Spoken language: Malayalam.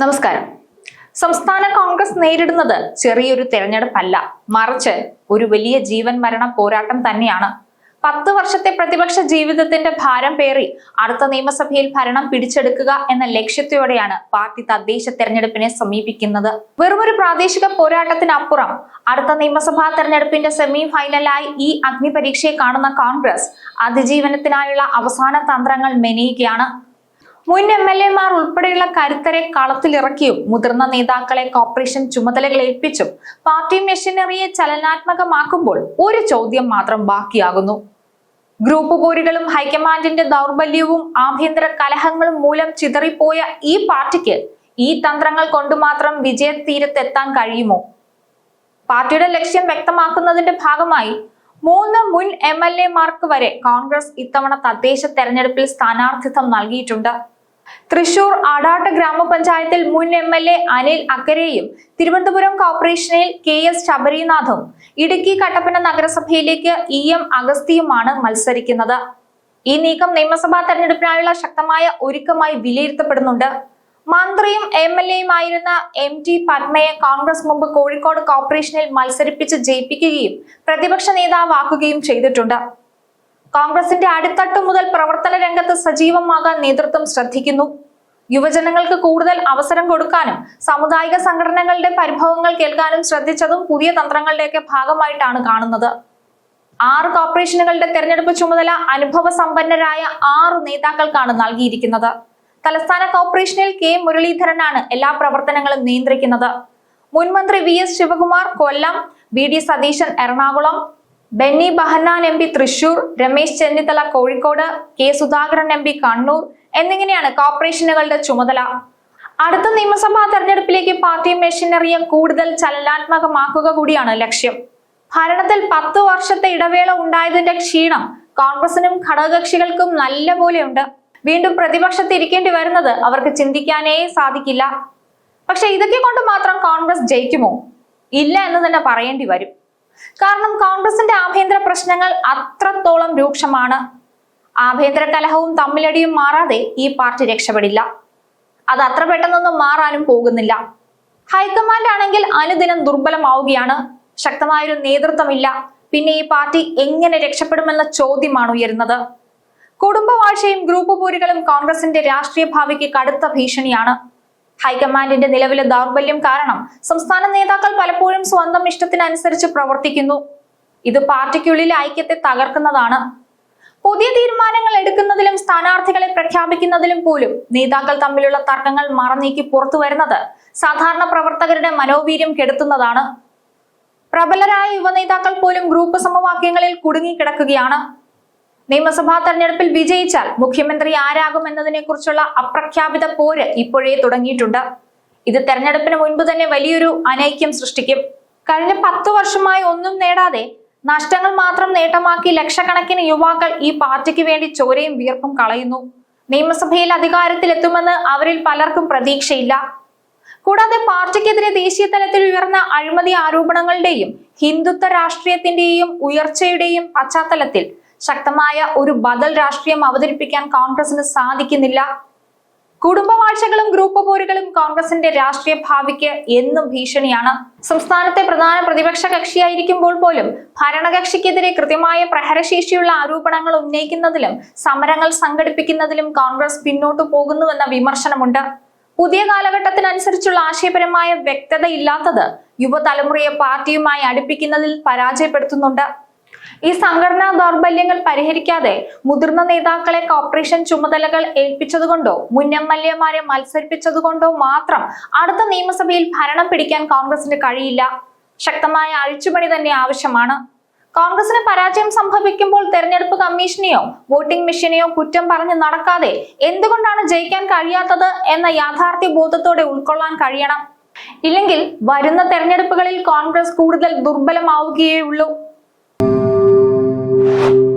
നമസ്കാരം. സംസ്ഥാന കോൺഗ്രസ് നേരിടുന്നത് ചെറിയൊരു തെരഞ്ഞെടുപ്പല്ല. മറിച്ച് ഒരു വലിയ ജീവൻ മരണ പോരാട്ടം തന്നെയാണ്. പത്ത് വർഷത്തെ പ്രതിപക്ഷ ജീവിതത്തിന്റെ ഭാരം പേറി അടുത്ത നിയമസഭയിൽ ഭരണം പിടിച്ചെടുക്കുക എന്ന ലക്ഷ്യത്തോടെയാണ് പാർട്ടി തദ്ദേശ തെരഞ്ഞെടുപ്പിനെ സമീപിക്കുന്നത്. വെറുമൊരു പ്രാദേശിക പോരാട്ടത്തിനപ്പുറം അടുത്ത നിയമസഭാ തെരഞ്ഞെടുപ്പിന്റെ സെമി ഫൈനലായി ഈ അഗ്നിപരീക്ഷയെ കാണുന്ന കോൺഗ്രസ് അതിജീവനത്തിനായുള്ള അവസാന തന്ത്രങ്ങൾ മെനയുകയാണ്. മുൻ എം എൽ എമാർ ഉൾപ്പെടെയുള്ള കരുത്തരെ കളത്തിലിറക്കിയും മുതിർന്ന നേതാക്കളെ കോർപ്പറേഷൻ ചുമതലകൾ ഏൽപ്പിച്ചും പാർട്ടി മെഷീനറിയെ ചലനാത്മകമാക്കുമ്പോൾ ഒരു ചോദ്യം മാത്രം ബാക്കിയാകുന്നു. ഗ്രൂപ്പ് പോരുകളും ഹൈക്കമാൻഡിന്റെ ദൗർബല്യവും ആഭ്യന്തര കലഹങ്ങളും മൂലം ചിതറിപ്പോയ ഈ പാർട്ടിക്ക് ഈ തന്ത്രങ്ങൾ കൊണ്ട് മാത്രം വിജയത്തീരത്തെത്താൻ കഴിയുമോ? പാർട്ടിയുടെ ലക്ഷ്യം വ്യക്തമാക്കുന്നതിന്റെ ഭാഗമായി മൂന്ന് മുൻ എം എൽ എമാർക്ക് വരെ കോൺഗ്രസ് ഇത്തവണ തദ്ദേശ തെരഞ്ഞെടുപ്പിൽ സ്ഥാനാർത്ഥിത്വം നൽകിയിട്ടുണ്ട്. തൃശൂർ ആടാട്ട് ഗ്രാമപഞ്ചായത്തിൽ മുൻ എം എൽ എ അനിൽ അക്കരെയും തിരുവനന്തപുരം കോർപ്പറേഷനിൽ കെ എസ് ശബരിനാഥും ഇടുക്കി കട്ടപ്പന നഗരസഭയിലേക്ക് ഇ എം അഗസ്തിയുമാണ് മത്സരിക്കുന്നത്. ഈ നീക്കം നിയമസഭാ തെരഞ്ഞെടുപ്പിനായുള്ള ശക്തമായ ഒരുക്കമായി വിലയിരുത്തപ്പെടുന്നുണ്ട്. മന്ത്രിയും എം എൽ എയുമായിരുന്ന എം ടി പത്മയെ കോൺഗ്രസ് മുമ്പ് കോഴിക്കോട് കോർപ്പറേഷനിൽ മത്സരിപ്പിച്ച് ജയിപ്പിക്കുകയും പ്രതിപക്ഷ നേതാവാക്കുകയും ചെയ്തിട്ടുണ്ട്. കോൺഗ്രസിന്റെ അടിത്തട്ടു മുതൽ പ്രവർത്തന രംഗത്ത് സജീവമാകാൻ നേതൃത്വം ശ്രദ്ധിക്കുന്നു. യുവജനങ്ങൾക്ക് കൂടുതൽ അവസരം കൊടുക്കാനും സാമുദായിക സംഘടനകളുടെ പരിഭവങ്ങൾ കേൾക്കാനും ശ്രദ്ധിച്ചതും പുതിയ തന്ത്രങ്ങളുടെയൊക്കെ ഭാഗമായിട്ടാണ് കാണുന്നത്. ആറ് കോർപ്പറേഷനുകളുടെ തെരഞ്ഞെടുപ്പ് ചുമതല അനുഭവ സമ്പന്നരായ ആറ് നേതാക്കൾക്കാണ് നൽകിയിരിക്കുന്നത്. തലസ്ഥാന കോർപ്പറേഷനിൽ കെ മുരളീധരനാണ് എല്ലാ പ്രവർത്തനങ്ങളും നിയന്ത്രിക്കുന്നത്. മുൻമന്ത്രി V S Sivakumar Kollam V D Satheesan Ernakulam Benny Behanan M P Thrissur Ramesh Chennithala Kozhikode K Sudhakaran M P Kannur എന്നിങ്ങനെയാണ് കോർപ്പറേഷനുകളുടെ ചുമതല. അടുത്ത നിയമസഭാ തെരഞ്ഞെടുപ്പിലേക്ക് പാർട്ടി മെഷീനറിയെ കൂടുതൽ ചലനാത്മകമാക്കുക കൂടിയാണ് ലക്ഷ്യം. ഭരണത്തിൽ പത്തു വർഷത്തെ ഇടവേള ഉണ്ടായതിന്റെ ക്ഷീണം കോൺഗ്രസിനും ഘടകകക്ഷികൾക്കും നല്ല പോലെയുണ്ട്. വീണ്ടും പ്രതിപക്ഷത്തിരിക്കേണ്ടി വരുന്നത് അവർക്ക് ചിന്തിക്കാനേ സാധിക്കില്ല. പക്ഷെ ഇതൊക്കെ കൊണ്ട് മാത്രം കോൺഗ്രസ് ജയിക്കുമോ? ഇല്ല എന്ന് തന്നെ പറയേണ്ടി വരും. കാരണം കോൺഗ്രസിന്റെ ആഭ്യന്തര പ്രശ്നങ്ങൾ അത്രത്തോളം രൂക്ഷമാണ്. ആഭ്യന്തര കലഹവും തമ്മിലടിയും മാറാതെ ഈ പാർട്ടി രക്ഷപ്പെടില്ല. അത് അത്ര പെട്ടെന്നൊന്നും മാറാനും പോകുന്നില്ല. ഹൈക്കമാൻഡ് ആണെങ്കിൽ അനുദിനം ദുർബലമാവുകയാണ്. ശക്തമായൊരു നേതൃത്വമില്ല. പിന്നെ ഈ പാർട്ടി എങ്ങനെ രക്ഷപ്പെടുമെന്ന ചോദ്യമാണ് ഉയരുന്നത്. കുടുംബവാഴ്ചയും ഗ്രൂപ്പ് പോരുകളും കോൺഗ്രസിന്റെ രാഷ്ട്രീയ ഭാവിക്ക് കടുത്ത ഭീഷണിയാണ്. ഹൈക്കമാൻഡിന്റെ നിലവിലെ ദൗർബല്യം കാരണം സംസ്ഥാന നേതാക്കൾ പലപ്പോഴും സ്വന്തം ഇഷ്ടത്തിനനുസരിച്ച് പ്രവർത്തിക്കുന്നു. ഇത് പാർട്ടിക്കുള്ളിലെ ഐക്യത്തെ തകർക്കുന്നതാണ്. പുതിയ തീരുമാനങ്ങൾ എടുക്കുന്നതിലും സ്ഥാനാർത്ഥികളെ പ്രഖ്യാപിക്കുന്നതിലും പോലും നേതാക്കൾ തമ്മിലുള്ള തർക്കങ്ങൾ മറന്നീക്കി പുറത്തു വരുന്നത് സാധാരണ പ്രവർത്തകരുടെ മനോവീര്യം കെടുത്തുന്നതാണ്. പ്രബലരായ യുവനേതാക്കൾ പോലും ഗ്രൂപ്പ് സമവാക്യങ്ങളിൽ കുടുങ്ങിക്കിടക്കുകയാണ്. നിയമസഭാ തെരഞ്ഞെടുപ്പിൽ വിജയിച്ചാൽ മുഖ്യമന്ത്രി ആരാകും എന്നതിനെ കുറിച്ചുള്ള അപ്രഖ്യാപിത പോര് ഇപ്പോഴേ തുടങ്ങിയിട്ടുണ്ട്. ഇത് തെരഞ്ഞെടുപ്പിന് മുൻപ് തന്നെ വലിയൊരു അനൈക്യം സൃഷ്ടിക്കും. കഴിഞ്ഞ പത്തു വർഷമായി ഒന്നും നേടാതെ നഷ്ടങ്ങൾ മാത്രം നേട്ടമാക്കി ലക്ഷക്കണക്കിന് യുവാക്കൾ ഈ പാർട്ടിക്ക് വേണ്ടി ചോരയും വീർപ്പും കളയുന്നു. നിയമസഭയിൽ അധികാരത്തിലെത്തുമെന്ന് അവരിൽ പലർക്കും പ്രതീക്ഷയില്ല. കൂടാതെ പാർട്ടിക്കെതിരെ ദേശീയ തലത്തിൽ ഉയർന്ന അഴിമതി ആരോപണങ്ങളുടെയും ഹിന്ദുത്വ രാഷ്ട്രീയത്തിന്റെയും ഉയർച്ചയുടെയും പശ്ചാത്തലത്തിൽ ശക്തമായ ഒരു ബദൽ രാഷ്ട്രീയം അവതരിപ്പിക്കാൻ കോൺഗ്രസിന് സാധിക്കുന്നില്ല. കുടുംബവാഴ്ചകളും ഗ്രൂപ്പ് പോരുകളും കോൺഗ്രസിന്റെ രാഷ്ട്രീയ ഭാവിക്ക് എന്നും ഭീഷണിയാണ്. സംസ്ഥാനത്തെ പ്രധാന പ്രതിപക്ഷ കക്ഷിയായിരിക്കുമ്പോൾ പോലും ഭരണകക്ഷിക്കെതിരെ കൃത്യമായ പ്രഹരശേഷിയുള്ള ആരോപണങ്ങൾ ഉന്നയിക്കുന്നതിലും സമരങ്ങൾ സംഘടിപ്പിക്കുന്നതിലും കോൺഗ്രസ് പിന്നോട്ടു പോകുന്നുവെന്ന വിമർശനമുണ്ട്. പുതിയ കാലഘട്ടത്തിനനുസരിച്ചുള്ള ആശയപരമായ വ്യക്തത ഇല്ലാത്തത് യുവതലമുറയെ പാർട്ടിയുമായി അടുപ്പിക്കുന്നതിൽ പരാജയപ്പെടുത്തുന്നുണ്ട്. ഈ സംഘടനാ ദൗർബല്യങ്ങൾ പരിഹരിക്കാതെ മുതിർന്ന നേതാക്കളെ കോർപ്പറേഷൻ ചുമതലകൾ ഏൽപ്പിച്ചതുകൊണ്ടോ മുൻ എം എൽ എമാരെ മത്സരിപ്പിച്ചതുകൊണ്ടോ മാത്രം അടുത്ത നിയമസഭയിൽ ഭരണം പിടിക്കാൻ കോൺഗ്രസിന് കഴിയില്ല. ശക്തമായ അഴിച്ചുപണി തന്നെ ആവശ്യമാണ്. കോൺഗ്രസിന് പരാജയം സംഭവിക്കുമ്പോൾ തെരഞ്ഞെടുപ്പ് കമ്മീഷനെയോ വോട്ടിംഗ് മെഷീനെയോ കുറ്റം പറഞ്ഞ് നടക്കാതെ എന്തുകൊണ്ടാണ് ജയിക്കാൻ കഴിയാത്തത് എന്ന യാഥാർത്ഥ്യ ബോധത്തോടെ ഉൾക്കൊള്ളാൻ കഴിയണം. ഇല്ലെങ്കിൽ വരുന്ന തെരഞ്ഞെടുപ്പുകളിൽ കോൺഗ്രസ് കൂടുതൽ ദുർബലമാവുകയേ ഉള്ളൂ you.